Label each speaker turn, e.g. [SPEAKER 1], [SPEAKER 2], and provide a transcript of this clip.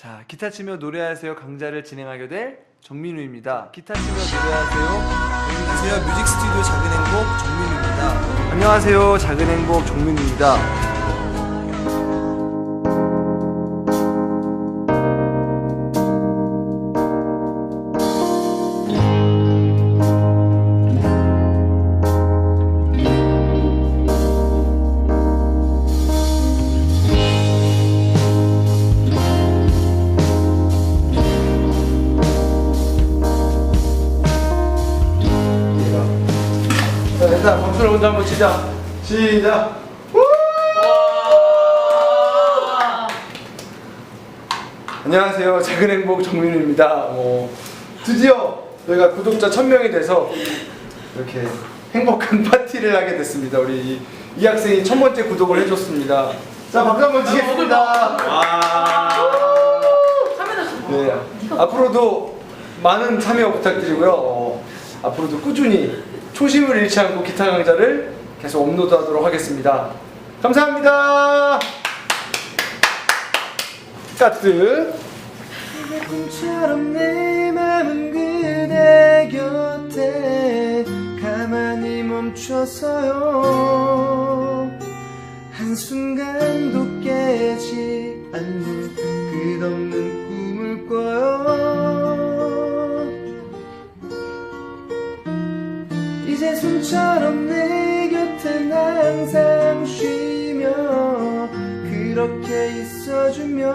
[SPEAKER 1] 자, 기타 치며 노래하세요 강좌를 진행하게 될 정민우입니다. 기타 치며 노래하세요.
[SPEAKER 2] 안녕하세요. 뮤직 스튜디오 작은 행복 정민우입니다.
[SPEAKER 1] 안녕하세요. 작은 행복 정민우입니다. 박수를 먼저 한번 치자. 시작. 안녕하세요. 작은 행복 정민우입니다. 어, 드디어 저희가 구독자 1000명이 돼서 이렇게 행복한 파티를 하게 됐습니다. 우리 이, 이 학생이 첫 번째 구독을 해줬습니다. 자, 박수 한번 치겠습니다. 네, 앞으로도 많은 참여 부탁드리고요. 어, 앞으로도 꾸준히 초심을 잃지 않고 기타 강좌를 계속 업로드하도록 하겠습니다. 감사합니다. 까뜨.
[SPEAKER 2] 멈춰서요 한순간도 깨지 않는 끝없는 이제 숨처럼 내 곁엔 항상 쉬며 그렇게 있어주며